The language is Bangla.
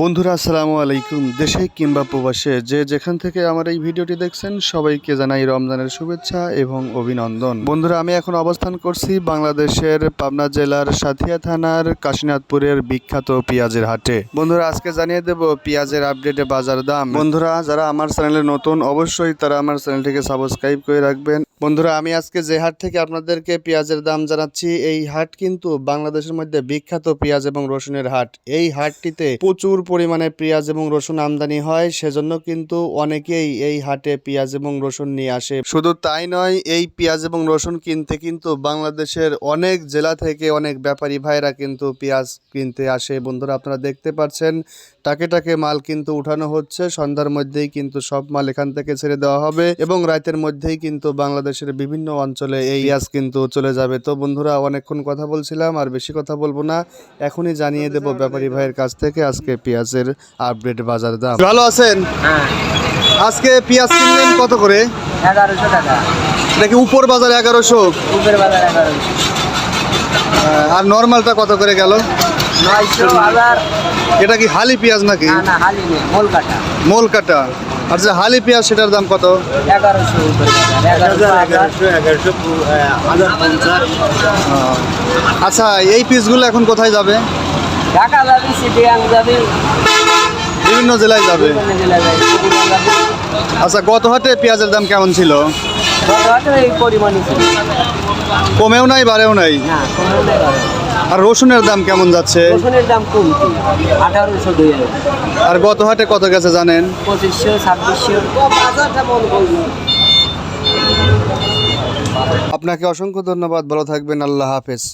বন্ধুরা, আসসালামু আলাইকুম। দেশে কিংবা প্রবাসে যে যেখান থেকে আমার এই ভিডিওটি দেখছেন, সবাইকে জানাই রমজানের শুভেচ্ছা এবং অভিনন্দন। বন্ধুরা, আমি এখন অবস্থান করছি বাংলাদেশের পাবনা জেলার সাথিয়া থানার কাশীনাথপুরের বিখ্যাত পেঁয়াজের হাটে। বন্ধুরা, আজকে জানিয়ে দেব পেঁয়াজের আপডেটে বাজার দাম। বন্ধুরা, যারা আমার চ্যানেলে নতুন, অবশ্যই তারা আমার চ্যানেলটিকে সাবস্ক্রাইব করে রাখবেন। বন্ধুরা, আমি আজকে যে হাট থেকে আপনাদেরকে পেঁয়াজের দাম জানাচ্ছি, এই হাট কিন্তু বাংলাদেশের মধ্যে বিখ্যাত পেঁয়াজ এবং রসুনের হাট। এই হাটটিতে প্রচুর পরিমাণে পেঁয়াজ এবং রসুন আমদানি হয়, সেজন্য কিন্তু অনেকেই এই হাটে পেঁয়াজ এবং রসুন নিয়ে আসে। শুধু তাই নয়, এই পেঁয়াজ এবং রসুন কিনতে কিন্তু বাংলাদেশের অনেক জেলা থেকে অনেক ব্যাপারী ভাইরা কিন্তু পেঁয়াজ কিনতে আসে। বন্ধুরা, আপনারা দেখতে পাচ্ছেন, টাকে টাকে মাল কিন্তু উঠানো হচ্ছে। সন্ধ্যার মধ্যেই কিন্তু সব মাল এখান থেকে ছেড়ে দেওয়া হবে এবং রাতের মধ্যেই কিন্তু বাংলাদেশের বিভিন্ন অঞ্চলে এই পেঁয়াজ কিন্তু চলে যাবে। তো বন্ধুরা, অনেকক্ষণ কথা বলছিলাম, আর বেশি কথা বলব না। এখনই জানিয়ে দেব ব্যাপারী ভাইয়ের কাছ থেকে আজকে পেঁয়াজের আপডেট বাজার দাম। ভালো আছেন? হ্যাঁ। আজকে পেঁয়াজ কিনলেন কত করে? এগারোশো টাকা। নাকি উপর বাজার এগারোশো? উপের বাজার এগারোশো। আর নর্মালটা কত করে গেল? এটা কি হালি পেঁয়াজ নাকি? মোল কাটা। আর যে হালি পেঁয়াজ সেটার দাম কত? আচ্ছা এই পিসগুলো এখন কোথায় যাবে? ঢাকা যাবি সিটিয়াং যাবি। বিভিন্ন জেলায় যাবে? বিভিন্ন জেলা যাবি পুরুলিয়া যাবি। আচ্ছা গত হাটে পেঁয়াজের দাম কেমন ছিল? গতবারও এই পরিমাণই ছিল। কমেও নাই বাড়েও নাই? না। আর রসুনের দাম কেমন যাচ্ছে? রসুনের দাম কমতি আঠারোশো দুই হাজার আর গত হাটে কত গেছে জানেন? পঁচিশশো ছাব্বিশশো। বাজারটা মন করব আপনাকে অসংখ্য ধন্যবাদ ভালো থাকবেন আল্লাহ হাফেজ।